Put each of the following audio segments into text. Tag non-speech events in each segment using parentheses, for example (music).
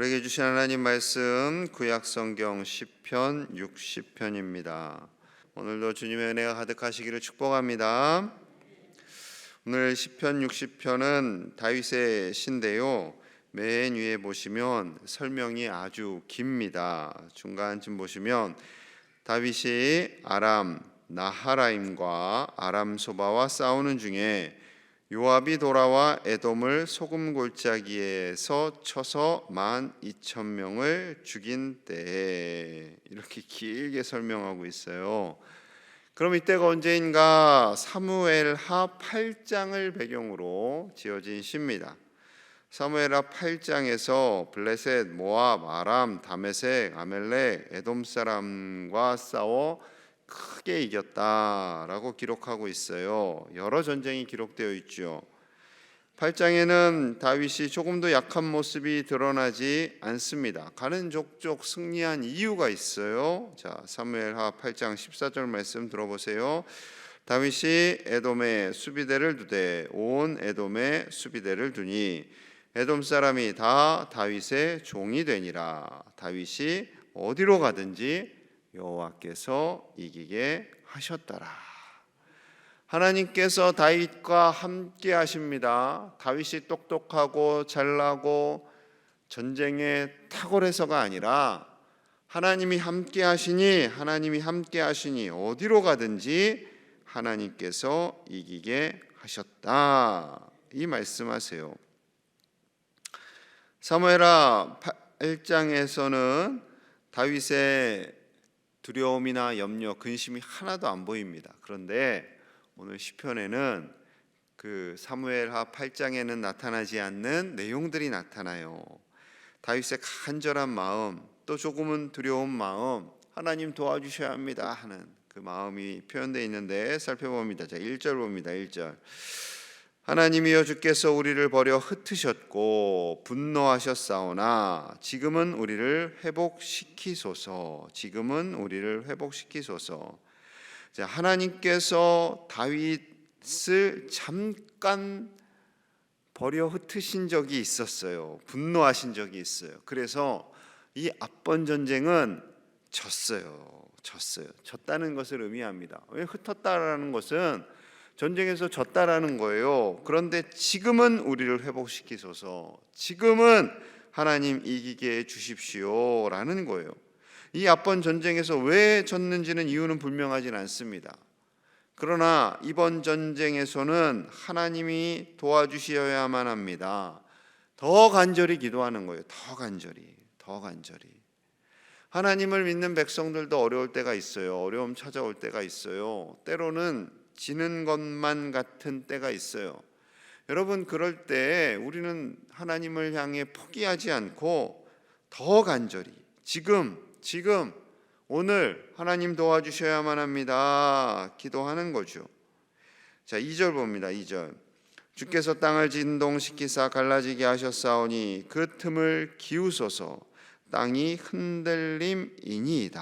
우리에게 주신 하나님 말씀 구약 성경 10편 60편입니다. 오늘도 주님의 은혜가 가득하시기를 축복합니다. 오늘 10편 60편은 다윗의 시인데요. 맨 위에 보시면 설명이 아주 깁니다. 중간쯤 보시면 다윗이 아람 나하라임과 아람 소바와 싸우는 중에 요압이 돌아와 에돔을 소금 골짜기에서 쳐서 만 이천 명을 죽인 때에 이렇게 길게 설명하고 있어요. 그럼 이때가 언제인가 사무엘하 8장을 배경으로 지어진 시입니다. 사무엘하 8장에서 블레셋, 모압, 아람, 다메섹, 아멜렉, 에돔 사람과 싸워 크게 이겼다라고 기록하고 있어요. 여러 전쟁이 기록되어 있죠. 8장에는 다윗이 조금도 약한 모습이 드러나지 않습니다. 가는 족족 승리한 이유가 있어요. 자, 사무엘하 8장 14절 말씀 들어보세요. 다윗이 에돔에 수비대를 두되 온 에돔에 수비대를 두니 에돔 사람이 다 다윗의 종이 되니라. 다윗이 어디로 가든지 여호와께서 이기게 하셨더라. 하나님께서 다윗과 함께 하십니다. 다윗이 똑똑하고 잘나고 전쟁에 탁월해서가 아니라 하나님이 함께 하시니 하나님이 함께 하시니 어디로 가든지 하나님께서 이기게 하셨다. 이 말씀하세요. 사무엘하 1장에서는 다윗의 두려움이나 염려, 근심이 하나도 안 보입니다. 그런데 오늘 시편에는 그 사무엘하 8장에는 나타나지 않는 내용들이 나타나요. 다윗의 간절한 마음, 또 조금은 두려운 마음, 하나님 도와주셔야 합니다 하는 그 마음이 표현되어 있는데 살펴봅니다. 자, 1절 봅니다. 1절. 하나님이여 주께서 우리를 버려 흩으셨고 분노하셨사오나 지금은 우리를 회복시키소서. 지금은 우리를 회복시키소서. 자, 하나님께서 다윗을 잠깐 버려 흩으신 적이 있었어요. 분노하신 적이 있어요. 그래서 이 앞번 전쟁은 졌어요. 졌어요. 졌다는 것을 의미합니다. 왜 흩었다라는 것은 전쟁에서 졌다라는 거예요. 그런데 지금은 우리를 회복시키소서. 지금은 하나님 이기게 해 주십시오라는 거예요. 이 앞번 전쟁에서 왜 졌는지는 이유는 불명하진 않습니다. 그러나 이번 전쟁에서는 하나님이 도와주셔야만 합니다. 더 간절히 기도하는 거예요. 더 간절히, 더 간절히. 하나님을 믿는 백성들도 어려울 때가 있어요. 어려움 찾아올 때가 있어요. 때로는 지는 것만 같은 때가 있어요. 여러분 그럴 때 우리는 하나님을 향해 포기하지 않고 더 간절히 지금 지금 오늘 하나님 도와주셔야만 합니다. 기도하는 거죠. 자, 2절 봅니다. 2절. 주께서 땅을 진동시키사 갈라지게 하셨사오니 그 틈을 기우소서 땅이 흔들림이니이다.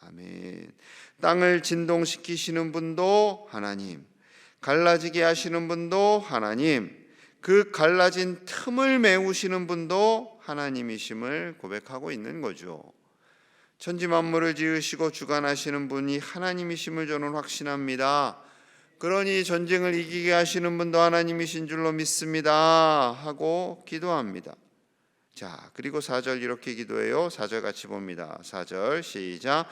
아멘. 땅을 진동시키시는 분도 하나님, 갈라지게 하시는 분도 하나님, 그 갈라진 틈을 메우시는 분도 하나님이심을 고백하고 있는 거죠. 천지 만물을 지으시고 주관하시는 분이 하나님이심을 저는 확신합니다. 그러니 전쟁을 이기게 하시는 분도 하나님이신 줄로 믿습니다. 하고 기도합니다. 자, 그리고 4절 이렇게 기도해요. 4절 같이 봅니다. 4절 시작.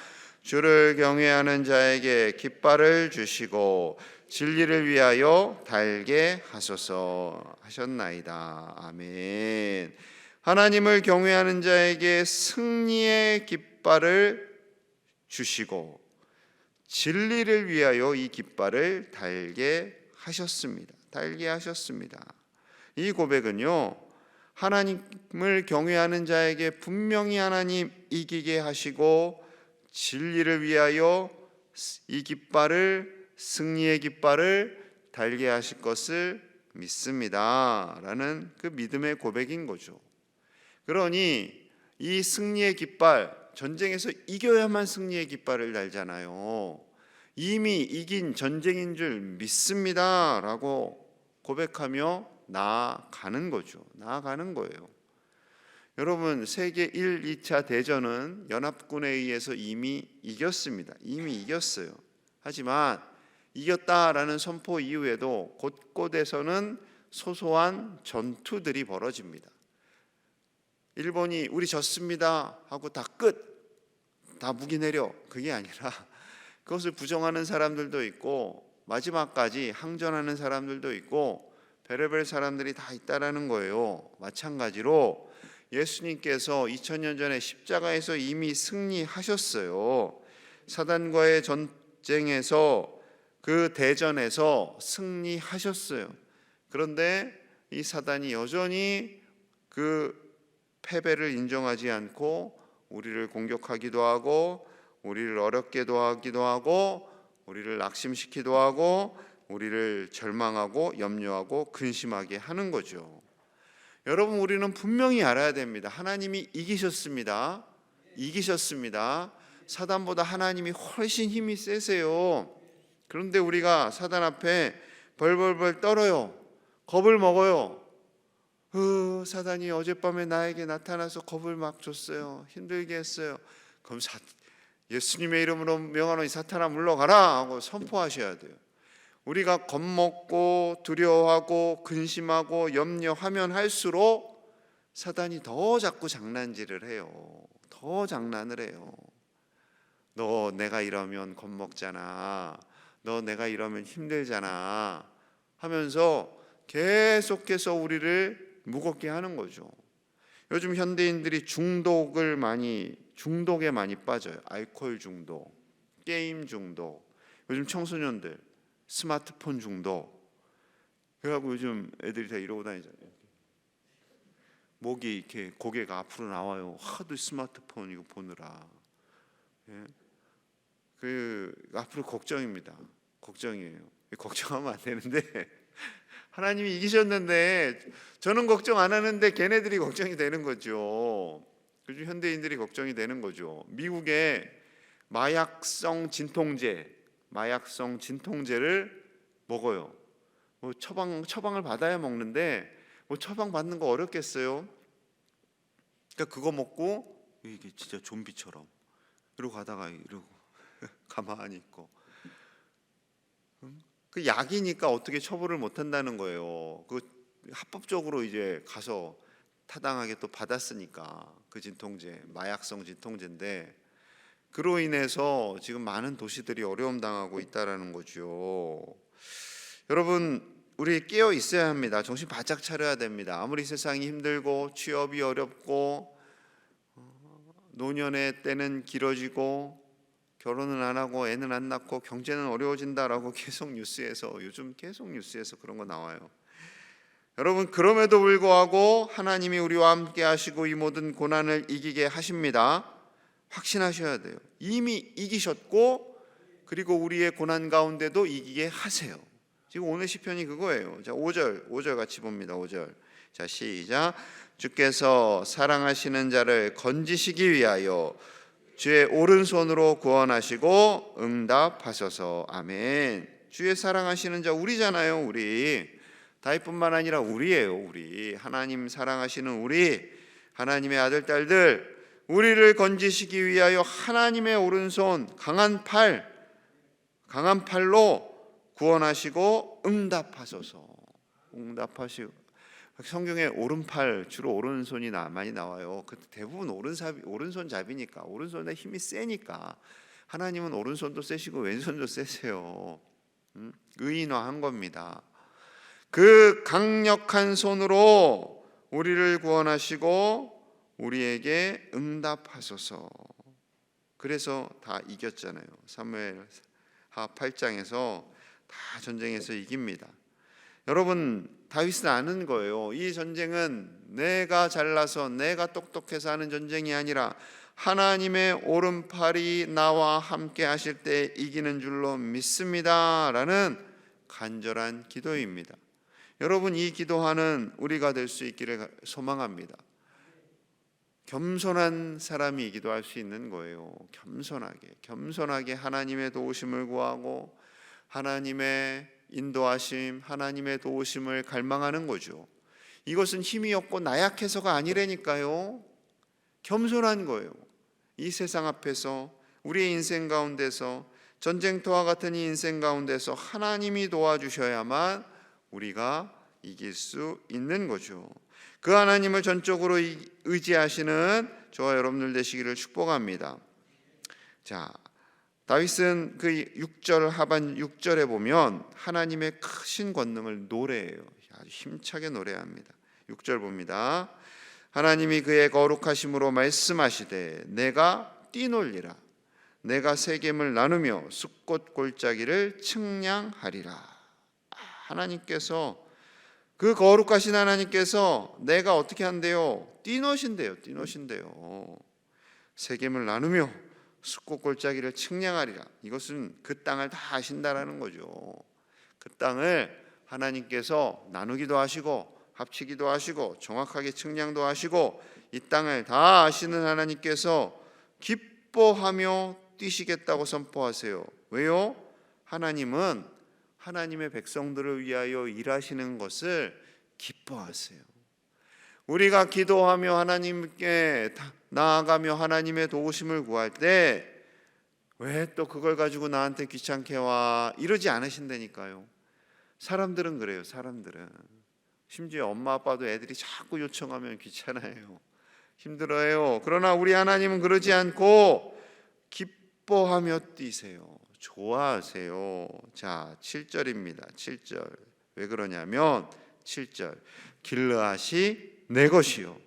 주를 경외하는 자에게 깃발을 주시고 진리를 위하여 달게 하소서 하셨나이다. 아멘. 하나님을 경외하는 자에게 승리의 깃발을 주시고 진리를 위하여 이 깃발을 달게 하셨습니다. 달게 하셨습니다. 이 고백은요. 하나님을 경외하는 자에게 분명히 하나님 이기게 하시고 진리를 위하여 이 깃발을 승리의 깃발을 달게 하실 것을 믿습니다라는 그 믿음의 고백인 거죠. 그러니 이 승리의 깃발 전쟁에서 이겨야만 승리의 깃발을 달잖아요. 이미 이긴 전쟁인 줄 믿습니다라고 고백하며 나아가는 거죠. 나아가는 거예요. 여러분 세계 1, 2차 대전은 연합군에 의해서 이미 이겼습니다. 이미 이겼어요. 하지만 이겼다라는 선포 이후에도 곳곳에서는 소소한 전투들이 벌어집니다. 일본이 우리 졌습니다 하고 다 끝. 다 무기 내려. 그게 아니라 (laughs) 그것을 부정하는 사람들도 있고 마지막까지 항전하는 사람들도 있고 베레벨 사람들이 다 있다라는 거예요. 마찬가지로 예수님께서 2000년 전에 십자가에서 이미 승리하셨어요. 사단과의 전쟁에서 그 대전에서 승리하셨어요. 그런데 이 사단이 여전히 그 패배를 인정하지 않고 우리를 공격하기도 하고 우리를 어렵게도 하기도 하고 우리를 낙심시키기도 하고 우리를 절망하고 염려하고 근심하게 하는 거죠. 여러분 우리는 분명히 알아야 됩니다. 하나님이 이기셨습니다. 이기셨습니다. 사단보다 하나님이 훨씬 힘이 세세요. 그런데 우리가 사단 앞에 벌벌벌 떨어요. 겁을 먹어요. 으, 사단이 어젯밤에 나에게 나타나서 겁을 막 줬어요. 힘들게 했어요. 그럼 사, 예수님의 이름으로 명하노니 사탄아 물러가라 하고 선포하셔야 돼요. 우리가 겁먹고 두려워하고 근심하고 염려하면 할수록 사단이 더 자꾸 장난질을 해요. 더 장난을 해요. 너 내가 이러면 겁먹잖아. 너 내가 이러면 힘들잖아. 하면서 계속해서 우리를 무겁게 하는 거죠. 요즘 현대인들이 중독을 많이 중독에 많이 빠져요. 알코올 중독, 게임 중독. 요즘 청소년들 스마트폰 중독. 그래갖고 요즘 애들이 다 이러고 다니잖아요. 목이 이렇게 고개가 앞으로 나와요. 하도 스마트폰 이거 보느라. 예? 그 앞으로 걱정입니다. 걱정이에요. 걱정하면 안 되는데 (laughs) 하나님이 이기셨는데 저는 걱정 안 하는데 걔네들이 걱정이 되는 거죠. 요즘 현대인들이 걱정이 되는 거죠. 미국의 마약성 진통제, 마약성 진통제를 먹어요. 뭐 처방 처방을 받아야 먹는데 뭐 처방 받는 거 어렵겠어요. 그러니까 그거 먹고 이게 진짜 좀비처럼 이러고 가다가 이러고 (laughs) 가만히 있고 음? 그 약이니까 어떻게 처벌을 못 한다는 거예요. 그 합법적으로 이제 가서 타당하게 또 받았으니까 그 진통제 마약성 진통제인데 그로 인해서 지금 많은 도시들이 어려움 당하고 있다라는 거죠. 여러분 우리 깨어 있어야 합니다. 정신 바짝 차려야 됩니다. 아무리 세상이 힘들고 취업이 어렵고 어, 노년의 때는 길어지고 결혼은 안 하고 애는 안 낳고 경제는 어려워진다라고 (laughs) 계속 뉴스에서 요즘 계속 뉴스에서 그런 거 나와요. 여러분 그럼에도 불구하고 하나님이 우리와 함께 하시고 이 모든 고난을 이기게 하십니다. 확신하셔야 돼요. 이미 이기셨고 그리고 우리의 고난 가운데도 이기게 하세요. 지금 오늘 시편이 그거예요. 자, 5절. 5절 같이 봅니다. 5절. 자, 시작. 주께서 사랑하시는 자를 건지시기 위하여 주의 오른손으로 구원하시고 응답하소서. 아멘. 주의 사랑하시는 자 우리잖아요, 우리. 다윗뿐만 아니라 우리예요, 우리. 하나님 사랑하시는 우리 하나님의 아들 딸들 우리를 건지시기 위하여 하나님의 오른손 강한 팔 강한 팔로 구원하시고 응답하소서. 응답하시고 성경에 오른팔 주로 오른손이 나 많이 나와요. 그 대부분 오른삽 오른손 잡이니까 오른손에 힘이 세니까 하나님은 오른손도 세시고 왼손도 세세요. 음? 의인화한 겁니다. 그 강력한 손으로 우리를 구원하시고 우리에게 응답하소서. 그래서 다 이겼잖아요. 사무엘 하 8장에서 다 전쟁에서 이깁니다. 여러분 다윗은 아는 거예요. 이 전쟁은 내가 잘나서 내가 똑똑해서 하는 전쟁이 아니라 하나님의 오른팔이 나와 함께 하실 때 이기는 줄로 믿습니다라는 간절한 기도입니다. 여러분 이 기도하는 우리가 될 수 있기를 소망합니다. 겸손한 사람이 기도 할 수 있는 거예요. 겸손하게, 겸손하게 하나님의 도우심을 구하고 하나님의 인도하심, 하나님의 도우심을 갈망하는 거죠. 이것은 힘이 없고 나약해서가 아니라니까요. 겸손한 거예요. 이 세상 앞에서 우리의 인생 가운데서 전쟁터와 같은 이 인생 가운데서 하나님이 도와주셔야만 우리가 이길 수 있는 거죠. 그 하나님을 전적으로 이- 의지하시는 저와 여러분들 되시기를 축복합니다. 자, 다윗은 그 6절 하반 6절에 보면 하나님의 크신 권능을 노래해요. 아주 힘차게 노래합니다. 6절 봅니다. 하나님이 그의 거룩하심으로 말씀하시되 내가 뛰놀리라 내가 세겜을 나누며 숲꽃 골짜기를 측량하리라. 아, 하나님께서 그 거룩하신 하나님께서 내가 어떻게 한대요? 뛰노신대요. 뛰노신대요. 세겜을 나누며 숲꽃 골짜기를 측량하리라. 이것은 그 땅을 다 아신다라는 거죠. 그 땅을 하나님께서 나누기도 하시고 합치기도 하시고 정확하게 측량도 하시고 이 땅을 다 아시는 하나님께서 기뻐하며 뛰시겠다고 선포하세요. 왜요? 하나님은 하나님의 백성들을 위하여 일하시는 것을 기뻐하세요. 우리가 기도하며 하나님께 다- 나아가며 하나님의 도우심을 구할 때 왜 또 그걸 가지고 나한테 귀찮게 와 이러지 않으신다니까요. 사람들은 그래요. 사람들은 심지어 엄마 아빠도 애들이 자꾸 요청하면 귀찮아요. 힘들어요. 그러나 우리 하나님은 그러지 않고 기뻐하며 뛰세요. 좋아하세요. 자, 7절입니다. 7절. 왜 그러냐면 7절. 길르앗이 내 것이요.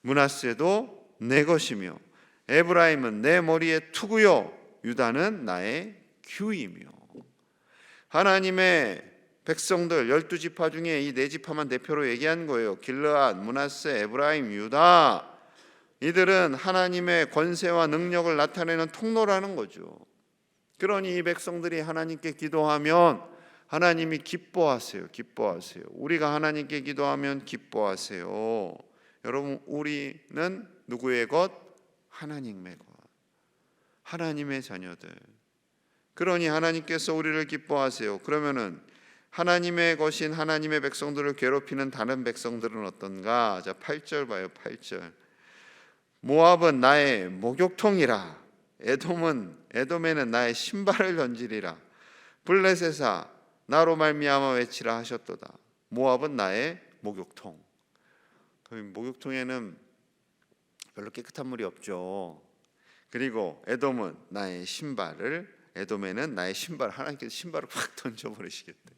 문하세도 내 것이며 에브라임은 내 머리의 투구요. 유다는 나의 규이며. 하나님의 백성들 열두 지파 중에 이 네 지파만 대표로 얘기한 거예요. 길르앗, 문하세, 에브라임, 유다. 이들은 하나님의 권세와 능력을 나타내는 통로라는 거죠. 그러니 이 백성들이 하나님께 기도하면 하나님이 기뻐하세요. 기뻐하세요. 우리가 하나님께 기도하면 기뻐하세요. 여러분 우리는 누구의 것? 하나님의 것. 하나님의 자녀들. 그러니 하나님께서 우리를 기뻐하세요. 그러면은 하나님의 것인 하나님의 백성들을 괴롭히는 다른 백성들은 어떤가? 자, 8절 봐요. 8절. 모압은 나의 목욕통이라. 에돔은 에돔에는 나의 신발을 던지리라. 블레셋아 나로 말미암아 외치라 하셨도다. 모압은 나의 목욕통. 그 목욕통에는 별로 깨끗한 물이 없죠. 그리고 에돔은 나의 신발을 에돔에는 나의 신발 하나님께서 신발을 확 던져버리시겠대.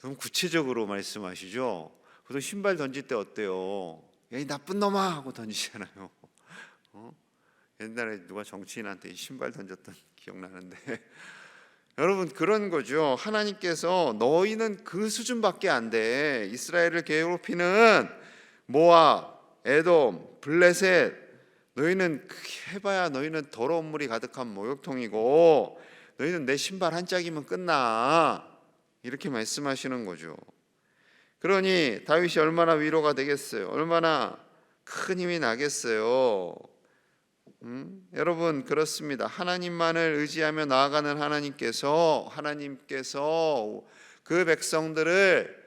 너무 구체적으로 말씀하시죠. 보통 신발 던질 때 어때요? 야, 이 나쁜 놈아 하고 던지잖아요. 어? 옛날에 누가 정치인한테 이 신발 던졌던 (laughs) 기억나는데 (laughs) 여러분 그런 거죠. 하나님께서 너희는 그 수준밖에 안 돼. 이스라엘을 괴롭히는 모압, 에돔, 블레셋 너희는 해봐야 너희는 더러운 물이 가득한 목욕통이고 너희는 내 신발 한 짝이면 끝나 이렇게 말씀하시는 거죠. 그러니 다윗이 얼마나 위로가 되겠어요. 얼마나 큰 힘이 나겠어요. 음? 여러분 그렇습니다. 하나님만을 의지하며 나아가는 하나님께서 하나님께서 그 백성들을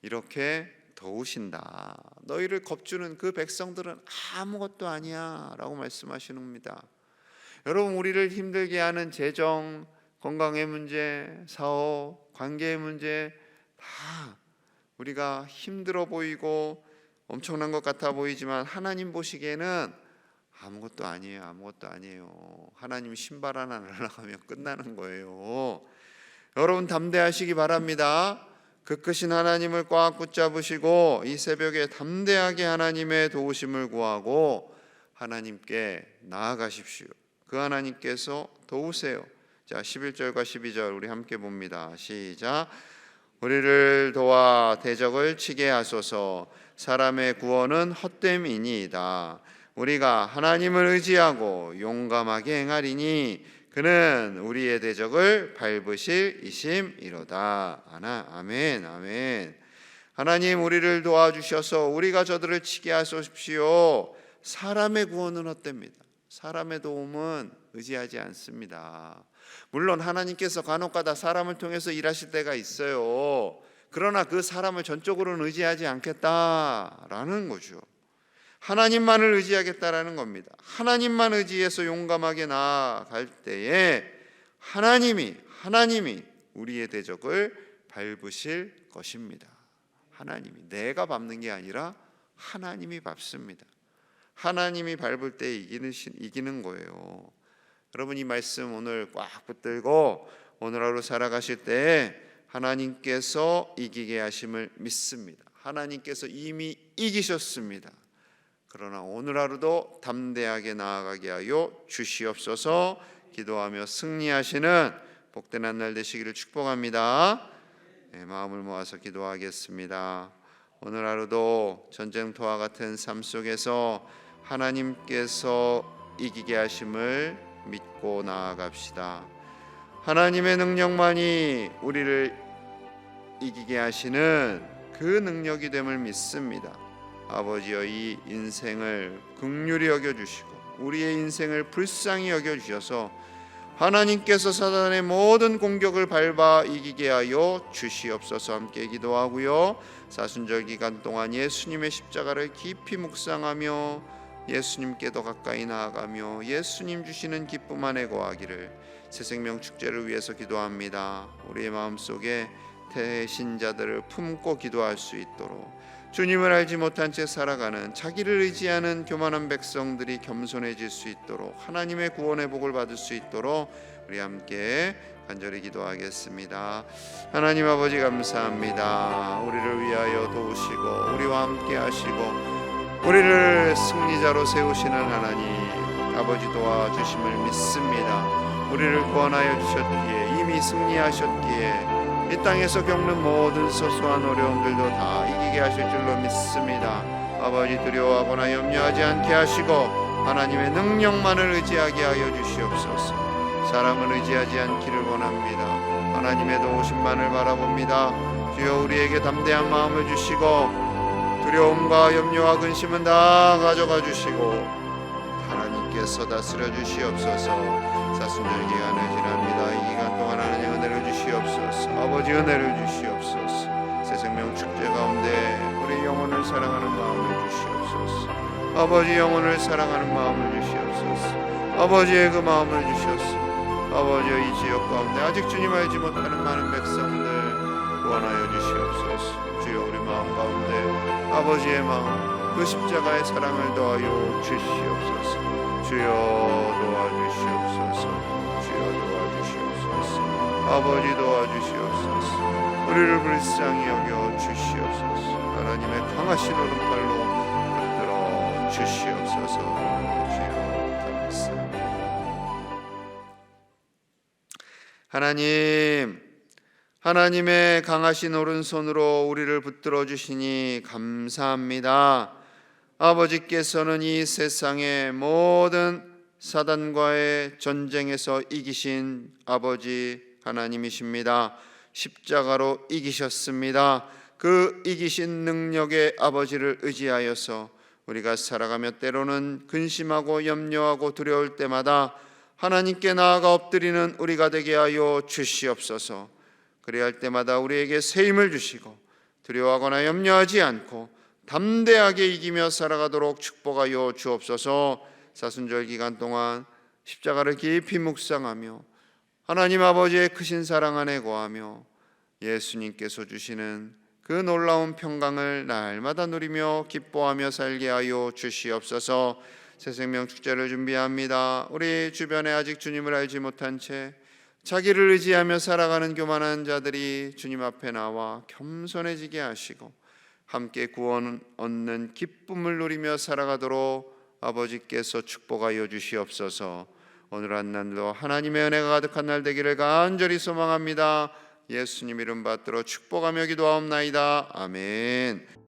이렇게 도우신다. 너희를 겁주는 그 백성들은 아무것도 아니야라고 말씀하시는 겁니다. 여러분 우리를 힘들게 하는 재정, 건강의 문제, 사업, 관계의 문제 다 우리가 힘들어 보이고 엄청난 것 같아 보이지만 하나님 보시기에는 아무것도 아니에요. 아무것도 아니에요. 하나님 신발 하나 날아가면 끝나는 거예요. 여러분 담대하시기 바랍니다. 그 크신 하나님을 꽉 붙잡으시고 이 새벽에 담대하게 하나님의 도우심을 구하고 하나님께 나아가십시오. 그 하나님께서 도우세요. 자, 11절과 12절 우리 함께 봅니다. 시작. 우리를 도와 대적을 치게 하소서. 사람의 구원은 헛됨이니이다. 우리가 하나님을 의지하고 용감하게 행하리니 그는 우리의 대적을 밟으실 이심이로다. 아나 아멘 아멘. 하나님 우리를 도와주셔서 우리가 저들을 치게 하소십시오. 사람의 구원은 헛됩니다. 사람의 도움은 의지하지 않습니다. 물론 하나님께서 간혹가다 사람을 통해서 일하실 때가 있어요. 그러나 그 사람을 전적으로는 의지하지 않겠다라는 거죠. 하나님만을 의지하겠다라는 겁니다. 하나님만 의지해서 용감하게 나아갈 때에 하나님이 하나님이 우리의 대적을 밟으실 것입니다. 하나님이 내가 밟는 게 아니라 하나님이 밟습니다. 하나님이 밟을 때 이기는 이기는 거예요. 여러분 이 말씀 오늘 꽉 붙들고 오늘 하루 살아가실 때 하나님께서 이기게 하심을 믿습니다. 하나님께서 이미 이기셨습니다. 그러나 오늘 하루도 담대하게 나아가게 하여 주시옵소서 기도하며 승리하시는 복된 한 날 되시기를 축복합니다. 네, 마음을 모아서 기도하겠습니다. 오늘 하루도 전쟁터와 같은 삶 속에서 하나님께서 이기게 하심을 믿고 나아갑시다. 하나님의 능력만이 우리를 이기게 하시는 그 능력이 됨을 믿습니다. 아버지여 이 인생을 극률히 여겨 주시고 우리의 인생을 불쌍히 여겨 주셔서 하나님께서 사단의 모든 공격을 밟아 이기게 하여 주시옵소서 함께 기도하고요. 사순절 기간 동안 예수님의 십자가를 깊이 묵상하며 예수님께 더 가까이 나아가며 예수님 주시는 기쁨 안에 거하기를 새 생명 축제를 위해서 기도합니다. 우리의 마음속에 대신자들을 품고 기도할 수 있도록 주님을 알지 못한 채 살아가는 자기를 의지하는 교만한 백성들이 겸손해질 수 있도록 하나님의 구원의 복을 받을 수 있도록 우리 함께 간절히 기도하겠습니다. 하나님 아버지 감사합니다. 우리를 위하여 도우시고 우리와 함께 하시고 우리를 승리자로 세우시는 하나님 아버지 도와주심을 믿습니다. 우리를 구원하여 주셨기에 이미 승리하셨기에 이 땅에서 겪는 모든 소소한 어려움들도 다 이기게 하실 줄로 믿습니다. 아버지 두려워하거나 염려하지 않게 하시고 하나님의 능력만을 의지하게 하여 주시옵소서. 사람을 의지하지 않기를 원합니다. 하나님의 도우심만을 바라봅니다. 주여 우리에게 담대한 마음을 주시고 두려움과 염려와 근심은 다 가져가 주시고 하나님께서 다스려 주시옵소서 사순절 기간을 지납니다 이 기간 동안 하나님 은혜를 주시옵소서 아버지 은혜를 주시옵소서 사랑하는 마음을 주시옵소서. 아버지 영혼을 사랑하는 마음을 주시옵소서. 아버지의 그 마음을 주셨소 아버지의 이 지역 가운데 아직 주님 알지 못하는 많은 백성들 구원하여 주시옵소서. 주여 우리 마음 가운데 아버지의 마음 그 십자가의 사랑을 더하여 주시옵소서. 주여 도와주시옵소서. 주여 도와주시옵소서. 아버지 도와주시옵소서. 우리를 불쌍히 여겨 주시옵소서 하나님의 강하신 오른팔로 붙들어 주시옵소서 하나님 하나님의 강하신 오른손으로 우리를 붙들어 주시니 감사합니다. 아버지께서는 이 세상의 모든 사단과의 전쟁에서 이기신 아버지 하나님이십니다. 십자가로 이기셨습니다. 그 이기신 능력의 아버지를 의지하여서 우리가 살아가며 때로는 근심하고 염려하고 두려울 때마다 하나님께 나아가 엎드리는 우리가 되게 하여 주시옵소서. 그래야 할 때마다 우리에게 새 힘을 주시고 두려워하거나 염려하지 않고 담대하게 이기며 살아가도록 축복하여 주옵소서. 사순절 기간 동안 십자가를 깊이 묵상하며 하나님 아버지의 크신 사랑 안에 거하며 예수님께서 주시는 그 놀라운 평강을 날마다 누리며 기뻐하며 살게 하여 주시옵소서. 새 생명 축제를 준비합니다. 우리 주변에 아직 주님을 알지 못한 채 자기를 의지하며 살아가는 교만한 자들이 주님 앞에 나와 겸손해지게 하시고 함께 구원 얻는 기쁨을 누리며 살아가도록 아버지께서 축복하여 주시옵소서. 오늘 한 날도 하나님의 은혜가 가득한 날 되기를 간절히 소망합니다. 예수님 이름 받들어 축복하며 기도하옵나이다. 아멘.